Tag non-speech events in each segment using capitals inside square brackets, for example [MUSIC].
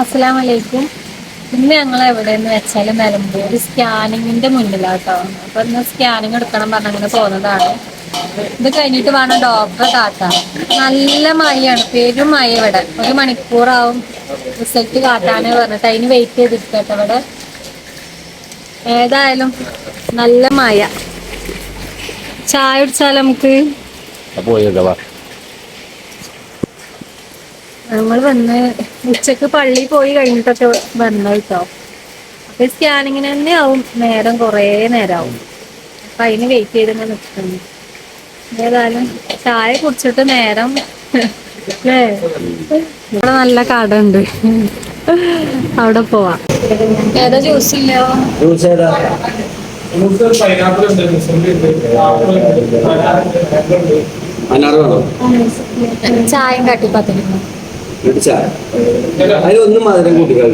അസ്സലാമലൈക്കും. ഇന്ന് ഞങ്ങൾ എവിടെയെന്ന് വെച്ചാൽ നിലമ്പൂർ സ്കാനിങ്ങിന്റെ മുന്നിലാട്ടോ. അപ്പൊ ഇന്ന് സ്കാനിങ് എടുക്കണം പറഞ്ഞ അങ്ങനെ പോകുന്നതാണ് ഇത് കഴിഞ്ഞിട്ട് വേണം ഡോക്ടറെ കാട്ടാൻ. നല്ല മഴയാണ് പേരും മഴ ഇവിടെ. ഒരു മണിക്കൂറാവും റിസൾട്ട് കാട്ടാന് പറഞ്ഞിട്ട്. അതിന് വെയിറ്റ് ചെയ്തിരിക്കട്ടെ ഇവിടെ. ഏതായാലും നല്ല മഴ. ചായ കുടിച്ചാൽ നമുക്ക്? നമ്മൾ വന്ന് ഉച്ചയ്ക്ക് പള്ളി പോയി കഴിഞ്ഞിട്ടൊക്കെ വന്നു കേട്ടോ. അപ്പൊ സ്കാനിങ്ങിന് തന്നെ ആവും. നേരം കുറേ നേരമാവും അപ്പൊ അതിന് വെയിറ്റ് ചെയ്ത് ഇങ്ങനെ നിൽക്കുന്നു ഏതായാലും ചായ കുടിച്ചിട്ട് നേരം [LAUGHS] അല്ലേ ഇവിടെ നല്ല കട ഉണ്ട് അവിടെ പോവാ. ഏതാ ജ്യൂസ് ഇല്ലോ ജ്യൂസ് ഏതാ? പൈനാപ്പിൾ ഉണ്ട് ഉണ്ട് അനാറ് വേണോ ചായയും കട്ടിപ്പത്തിനും ചായ അതിലൊന്നും മധുരം കൂട്ടിക്കോ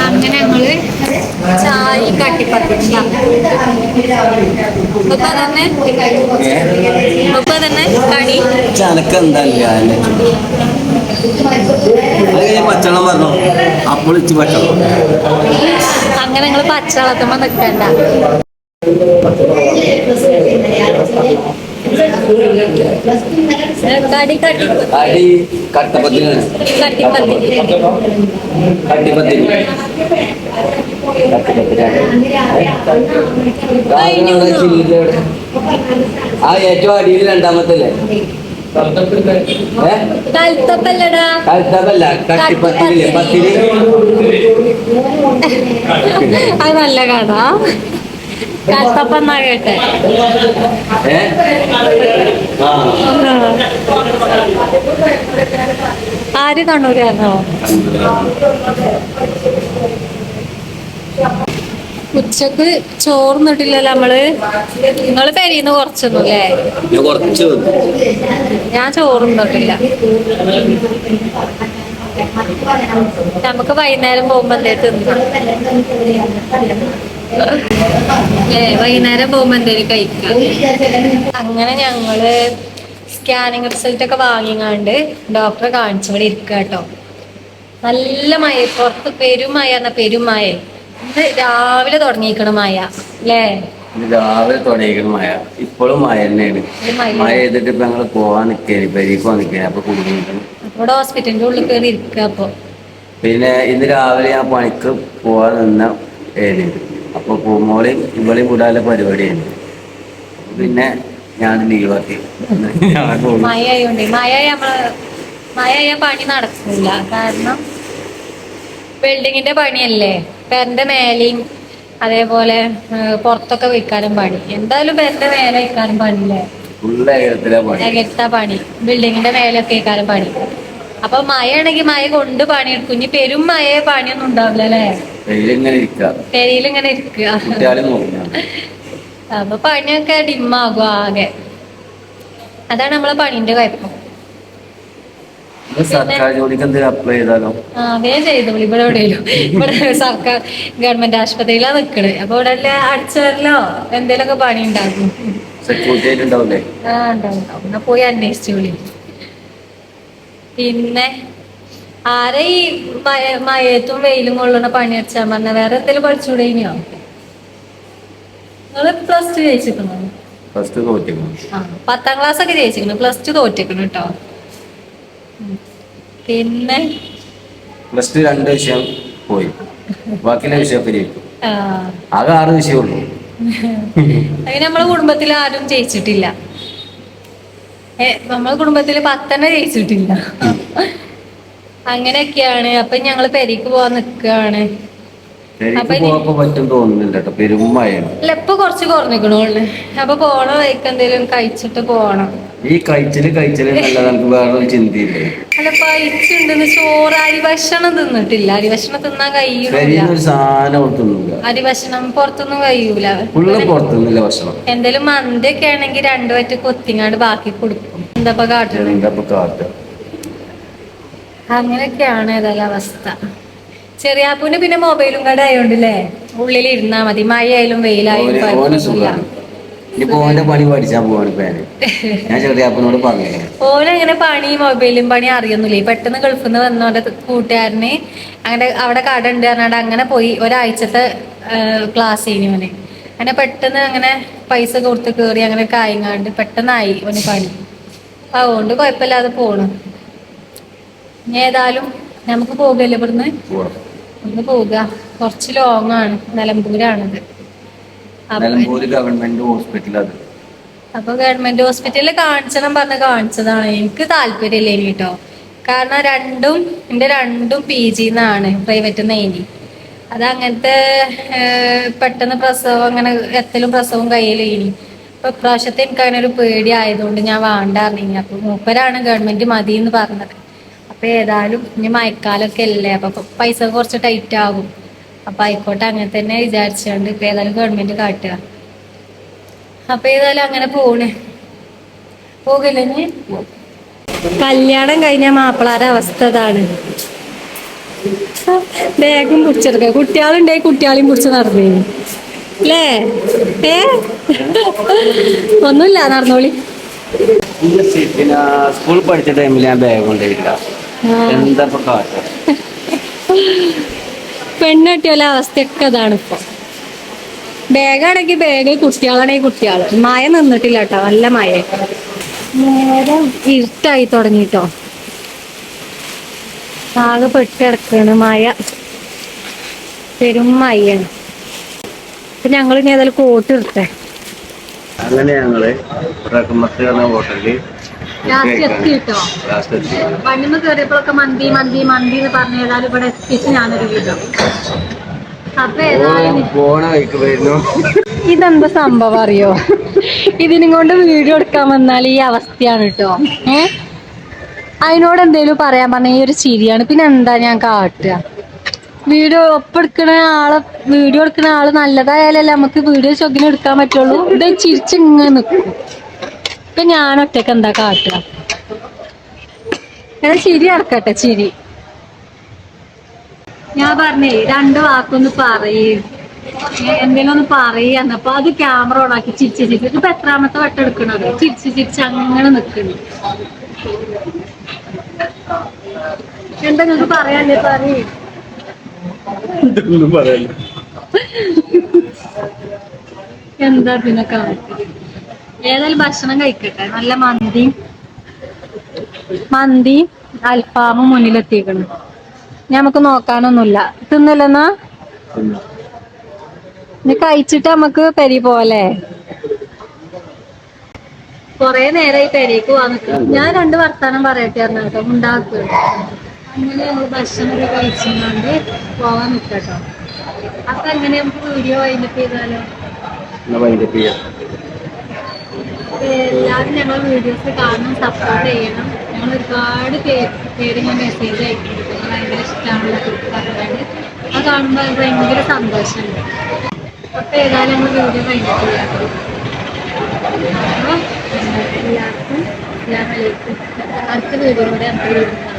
അങ്ങനെ ഞങ്ങൾ ചായ പറഞ്ഞു അപ്പോൾ ഇച്ച് പച്ചവെള്ളം. അങ്ങനെ ഞങ്ങൾ പച്ചവെള്ളത്തുമ്പോ നിക്കണ്ട. കട്ടി കട്ടപ്പത്തിന് കട്ടിപ്പത്തി കട്ടിപ്പത്തിന് ആ ഏറ്റവും അടിയിൽ രണ്ടാമത്തല്ലേ ഏ കൽത്തപ്പല്ലടാ കട്ടപ്പല്ല കട്ടിപ്പത്തിരില്ലേ പത്തിരി അത് നല്ല കട ആര് കണ്ണൂരായിരുന്നോ? ഉച്ചയ്ക്ക് ചോർന്നിട്ടില്ലല്ലോ നമ്മൾ? നിങ്ങൾ പെരീന്ന് കുറച്ചൊന്നും അല്ലേ ഞാൻ ചോറുന്നിട്ടില്ല നമുക്ക് വൈകുന്നേരം പോകുമ്പോ എന്തേ തിന്നാം വൈകുന്നേരം പോകുമ്പോ എന്തേലും കഴിക്കാം. അങ്ങനെ ഞങ്ങൾ സ്കാനിങ് റിസൾട്ട് ഒക്കെ വാങ്ങിങ്ങാണ്ട് ഡോക്ടറെ കാണിച്ചിവിടെ ഇരിക്കുക കേട്ടോ നല്ല മഴ പുറത്ത് പെരുമഴ എന്നാ പെരുമഴ ഇത് രാവിലെ തുടങ്ങിയിരിക്കണം മഴ അല്ലേ രാവിലെ തുടങ്ങിയിരിക്കണം മഴ. ഇപ്പോഴും മഴ തന്നെയാണ്. മഴ. ചെയ്തിട്ട് ഇപ്പൊ ഞങ്ങൾ പോവാൻ നിൽക്കേനി പെരീക്ക് പോവാൻ അപ്പൊ ഇവിടെ ഹോസ്പിറ്റലിന്റെ ഉള്ളിൽ കയറി ഇരിക്കുക അപ്പൊ പിന്നെ ഇന്ന് രാവിലെ ഞാൻ പണിക്ക് പോവാൻ നിന്ന ഏരിയ അപ്പൊ പൂമോളെയും ഇവളെയും കൂടാനുള്ള പരിപാടിയാണ് പിന്നെ ഞാൻ ലീവാക്കി. ഞാൻ പോകും മഴ ആയോണ്ട് മഴ നമ്മൾ മഴ ആയ പണി നടക്കില്ല കാരണം ബിൽഡിങ്ങിന്റെ പണിയല്ലേ? പെരന്റെ മേലെയും അതേപോലെ പുറത്തൊക്കെ വെക്കാനും പണി. എന്തായാലും പെരന്റെ മേലെ വെക്കാനും പണിയില്ലേ? ഫുള്ള് ഏകത്തിലെ പണി. പണി. ബിൽഡിങ്ങിന്റെ മേലൊക്കെ വെക്കാനും പണി. അപ്പൊ മഴയാണെങ്കിൽ മഴ കൊണ്ട് പണിയെടുക്കും. ഇനി പെരും മഴയെ പണിയൊന്നും ഉണ്ടാവില്ല അല്ലേ? പെരിയിലിങ്ങനെ ഇരിക്കുക. അപ്പൊ പണിയൊക്കെ ഡിമ്മാകും ആകെ. അതാണ് നമ്മളെ പണിന്റെ കുഴപ്പം സർക്കാർ ജോലിക്ക് എന്തെങ്കിലും അപ്ലൈ ചെയ്താലോ? ആ വേഗം ചെയ്തു. ഇവിടെ എവിടെയും. ഇവിടെ സർക്കാർ ഗവൺമെന്റ് ആശുപത്രിയിലാണ് നിക്കണേ. അപ്പൊ ഇവിടെ എല്ലാം അടിച്ചവരലോ എന്തേലൊക്കെ പണി ഉണ്ടാകും സെക്യൂരിറ്റി ആയിട്ട് ഉണ്ടാവില്ലേ? ആ ഉണ്ടാവും. ഉണ്ടാവും. എന്നാ പോയി അന്വേഷിച്ചു വിളി. പിന്നെ ആരെ ഈ മയ- മയത്തും വെയിലും കൊള്ളുന്ന പണി അടിച്ചാൽ പറഞ്ഞ വേറെ എന്തെങ്കിലും പഠിച്ചുകൂടെ ഇനിയോ? നിങ്ങൾ പ്ലസ് ടു ജയിച്ചിരിക്കണോ ഫസ്റ്റ് തോറ്റിക്കണം ആ പത്താം ക്ലാസ് ഒക്കെ ജയിച്ചിരിക്കുന്നു. പ്ലസ് ടു തോറ്റിരിക്കണു കേട്ടോ. പിന്നെ? പ്ലസ് ടു രണ്ട് വിഷയം പോയി. ബാക്കിയുള്ള വിഷയം പരിഹരിക്കും ആകെ ആറ് വിഷയമുള്ളൂ [LAUGHS] അങ്ങനെ നമ്മളെ കുടുംബത്തിൽ ആരും ജയിച്ചിട്ടില്ല. നമ്മളെ കുടുംബത്തിൽ പത്തെണ്ണ ജയിച്ചിട്ടില്ല. അങ്ങനെയൊക്കെയാണ്. അപ്പൊ ഞങ്ങൾ പെരിക്ക് പോവാൻ നിക്കാണ്. കുറച്ച് കുറഞ്ഞിക്കണോൾ അപ്പൊ പോണ വഴിക്ക് കഴിച്ചിട്ട് പോണം. ഈ കഴിച്ചിൽ കഴിച്ചിൽ നമുക്ക് വേറെ ചിന്തയില്ലേ? അല്ല പൈച്ചുണ്ടെന്ന് ചോറ് അരി ഭക്ഷണം തിന്നിട്ടില്ല. അരി ഭക്ഷണം തിന്നാൻ കഴിയൂല. അരി ഭക്ഷണം പുറത്തൊന്നും കഴിയൂല. പുറത്തുനിന്നില്ല ഭക്ഷണം. എന്തേലും മന്തിയൊക്കെ ആണെങ്കിൽ രണ്ടു പറ്റ കൊത്തിങ്ങാണ്ട് ബാക്കി കൊടുക്കും. എന്താ കാട്ടുന്നത് അങ്ങനെയൊക്കെയാണ് ഏതായാലും അവസ്ഥ. ചെറിയാപ്പൂന് പിന്നെ മൊബൈലും കട ആയോണ്ടല്ലേ ഉള്ളിൽ ഇരുന്നാ മതി. മഴയായാലും വെയിലായാലും പണി പഠിച്ചാ പോവാണ് ഞാൻ ചെറിയാപ്പനോട് പറഞ്ഞു ഓനങ്ങനെ പണി മൊബൈലും പണി അറിയുന്നില്ല പെട്ടെന്ന് ഗൾഫിൽ നിന്ന് വന്നോന്റെ കൂട്ടുകാരന് അങ്ങനെ അവിടെ കട ഉണ്ട് പറഞ്ഞാണ്ട് അങ്ങനെ പോയി ഒരാഴ്ചത്തെ ക്ലാസ് ചെയ്യുന്നു ഓന്. അങ്ങനെ പെട്ടെന്ന് അങ്ങനെ പൈസ കൊടുത്ത് കയറി അങ്ങനെ കായങ്ങാണ്ട് പെട്ടെന്നായി ഓന് പണി. അതുകൊണ്ട് കുഴപ്പമില്ലാതെ പോണു. ഇനി ഏതായാലും നമുക്ക് പോകല്ലേ ഇവിടുന്ന്? ഒന്ന് പോവുക. കുറച്ച് ലോങ് ആണ്. നിലമ്പൂരാണത്. നിലമ്പൂര് ഗവൺമെന്റ് ഹോസ്പിറ്റൽ അത്. അപ്പൊ ഗവൺമെന്റ് ഹോസ്പിറ്റലിൽ കാണിച്ചണം പറഞ്ഞ് കാണിച്ചതാണ്. എനിക്ക് താല്പര്യമില്ല ഇനി കേട്ടോ കാരണം രണ്ടും എന്റെ രണ്ടും പി ജിന്നാണ് പ്രൈവറ്റ് ഇനി. അത് അങ്ങനത്തെ പെട്ടെന്ന് പ്രസവം അങ്ങനെ എത്തലും പ്രസവം കയ്യിൽ ഇനി. അപ്പൊ ഇപ്രാവശ്യത്തെ എനിക്ക് അങ്ങനെ ഒരു പേടി ആയതുകൊണ്ട് ഞാൻ വേണ്ടാറിഞ്ഞു അപ്പൊ മൂപ്പരാണ് ഗവൺമെന്റ് മതി എന്ന് പറഞ്ഞത്. അപ്പൊ ഏതായാലും ഇനി മഴക്കാലൊക്കെ അല്ലേ? അപ്പൊ പൈസ കുറച്ച് ടൈറ്റ് ആകും അപ്പൊ ആയിക്കോട്ടെ അങ്ങനെ തന്നെ വിചാരിച്ചുകൊണ്ട് ഇപ്പൊ ഏതായാലും ഗവൺമെന്റ് കാട്ടുക. അപ്പൊ ഏതായാലും അങ്ങനെ പോണേ. പോകില്ല ഇനി? കല്യാണം കഴിഞ്ഞ മാപ്പിളാരെ അവസ്ഥ അതാണ് ബാഗും പിടിച്ചെടുക്ക. കുട്ടികളുണ്ടെങ്കിൽ കുട്ടികളെയും പിടിച്ച് നടന്നേ. അല്ലേ? ഏ? ഒന്നുമില്ല നടന്നോളി. സ്കൂൾ പഠിച്ച ടൈമിൽ ഞാൻ ബാഗ് കൊണ്ടുപോയില്ല പെണ്ണെട്ടിയോലെ അവസ്ഥയൊക്കെ അതാണ് ഇപ്പൊ. ബാഗാണെങ്കിൽ ബാഗ് കുട്ടികളാണെങ്കിൽ കുട്ടികൾ മഴ നിന്നിട്ടില്ല കേട്ടോ നല്ല മായ നേരം ഇരുട്ടായി തുടങ്ങിട്ടോ ആകെ പെട്ടിടക്കാണ് മഴ. പെരും മഴയാണ്. അപ്പൊ ഞങ്ങൾ ഇനി ഏതായാലും കോട്ട് എടുത്തേ. അങ്ങനെ ഞങ്ങൾ ഹോട്ടലിൽ ലാസ്റ്റ് എത്തി കേട്ടോ ലാസ്റ്റ് എത്തി. വണ്ടിന്ന് കയറിയപ്പോഴൊക്കെ മന്തി മന്തി മന്തി എന്ന് പറഞ്ഞ ഏതായാലും ഇവിടെ എത്തിച്ച് ഞാനൊരു വീടും അപ്പൊ ഏതായാലും ഓ, പോണ ഇതെന്താ സംഭവം അറിയോ? ഇതിനും കൊണ്ട് വീഡിയോ എടുക്കാൻ വന്നാൽ ഈ അവസ്ഥയാണ് കേട്ടോ. ഏ? അതിനോട് എന്തേലും പറയാൻ പറഞ്ഞ ഈ ഒരു ചിരിയാണ്. പിന്നെ എന്താ ഞാൻ കാട്ടുക? വീഡിയോ ഒപ്പെടുക്കണ ആളെ വീഡിയോ എടുക്കണ ആൾ നല്ലതായാലല്ലേ നമുക്ക് വീഡിയോ ചൊക്കിനെടുക്കാൻ പറ്റുള്ളൂ. ഇത് ചിരിച്ചിങ്ങനെ നിൽക്കും ഇപ്പൊ ഞാൻ ഒറ്റയ്ക്ക് എന്താ കാട്ടുക? ഞാൻ ചിരി അടക്കട്ടെ ചിരി. ഞാൻ പറഞ്ഞേ രണ്ട് വാക്കൊന്ന് പറയേ. എന്തെങ്കിലും ഒന്ന് പറയാന്ന് അപ്പൊ അത് ക്യാമറ ഓൺ ആക്കി ചിരിച്ച് ചിരിച്ച്. ഇപ്പൊ എത്രാമത്തെ വട്ടം എടുക്കണത്? ചിരിച്ച് ചിരിച്ച് അങ്ങനെ നിക്കണു. എന്താ നിങ്ങക്ക് പറയാല്ലേ പറയേ? പറയല്ല എന്താ പിന്നെ കാണിച്ചത് ഏതായാലും ഭക്ഷണം കഴിക്കട്ടെ. നല്ല മന്തി മന്തി അൽഫാമും മുന്നിലെത്തിക്കണം നമുക്ക് നോക്കാനൊന്നുമില്ല. തിന്നില്ലെന്നാ? ഇനി കഴിച്ചിട്ട് നമുക്ക് പെരി പോലെ കൊറേ നേരമായി പെരേക്ക് നിൽക്കും ഞാൻ രണ്ട് വർത്താനം പറയട്ടെ അറിഞ്ഞോ ഉണ്ടാക്കുക അങ്ങനെ ഭക്ഷണം ഒക്കെ കഴിച്ചുകൊണ്ട് പോവാൻ നിൽക്കട്ടോ അപ്പൊ എങ്ങനെ നമുക്ക് വീഡിയോ വൈകിട്ട് ചെയ്താലോ? എല്ലാവരും ഞങ്ങളെ വീഡിയോസ് കാണണം സപ്പോർട്ട് ചെയ്യണം. ഞങ്ങൾ ഒരുപാട് പേര് ഞാൻ മെസ്സേജ് അയക്കുന്നുണ്ട്. ഞങ്ങൾ ഭയങ്കര ഇഷ്ടമാണെന്നൊക്കെ പറഞ്ഞാണ്ട് അത് കാണുമ്പോൾ അത് ഭയങ്കര സന്തോഷമുണ്ട് ഏതായാലും നമ്മൾ വീഡിയോ കഴിഞ്ഞിട്ടില്ല. അപ്പോൾ എല്ലാവർക്കും അടുത്ത വീഡിയോയിലൂടെ നമുക്ക് വീണ്ടും കാണാം.